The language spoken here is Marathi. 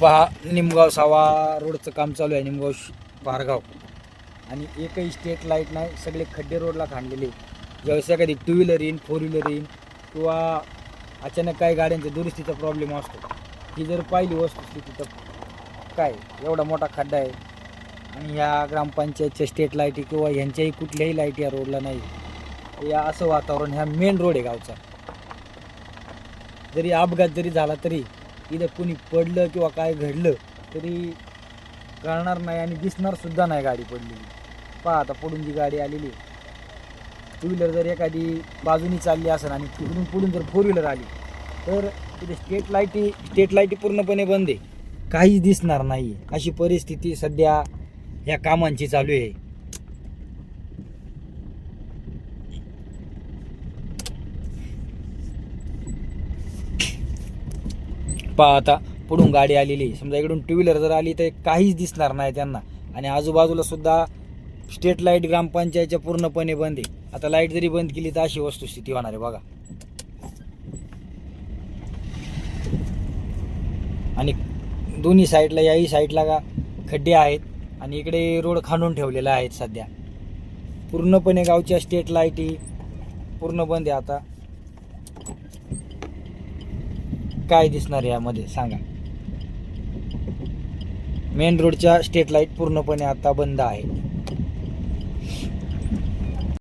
पहा निमगाव सावा रोडचं काम चालू आहे निमगाव भारगाव पारगाव आणि एकही स्टेट लाइट नाही सगळे खड्डे रोडला खांडलेले ज्यावेळेस एखादी टू व्हीलर येईन फोर व्हीलर येईन किंवा अचानक काही गाड्यांच्या दुरुस्तीचा प्रॉब्लेम असतो. ही जर पाहिली वस्तुस्थिती तर काय? एवढा मोठा खड्डा आहे. आणि ह्या ग्रामपंचायतच्या स्टेट लाईटी किंवा ह्यांच्याही कुठल्याही लाइट या रोडला नाही. या असं वातावरण ह्या मेन रोड आहे गावचा. जरी अपघात जरी झाला तरी इथं कुणी पडलं किंवा काय घडलं तरी कळणार नाही आणि दिसणारसुद्धा नाही गाडी पडलेली. पहा आता पुढून जी गाडी आलेली टू व्हीलर जर एखादी बाजूनी चालली असेल आणि तिकडून पुढून जर फोर व्हीलर आली तर तिथे स्टेट लाईटी स्टेट लाईटी पूर्णपणे बंद आहे. काहीच दिसणार नाही अशी परिस्थिती सध्या ह्या कामांची चालू आहे. पहा आता पुढून गाडी आलेली आहे. समजा इकडून टू व्हीलर जर आली तर काहीच दिसणार नाही त्यांना. आणि आजूबाजूला सुद्धा स्टेट लाइट ग्रामपंचायतच्या पूर्णपणे बंद आहे. आता लाइट जरी बंद केली तर अशी वस्तुस्थिती होणार आहे बघा. आणि दोन्ही साईडला याही साईडला का खड्डे आहेत आणि इकडे रोड खांडून ठेवलेला आहेत सध्या. पूर्णपणे गावच्या स्टेट लाईटी पूर्ण बंद आहे आता. काय दिसणार यामध्ये? सांगा. मेन रोडच्या स्ट्रीट लाइट पूर्णपणे आता बंद आहे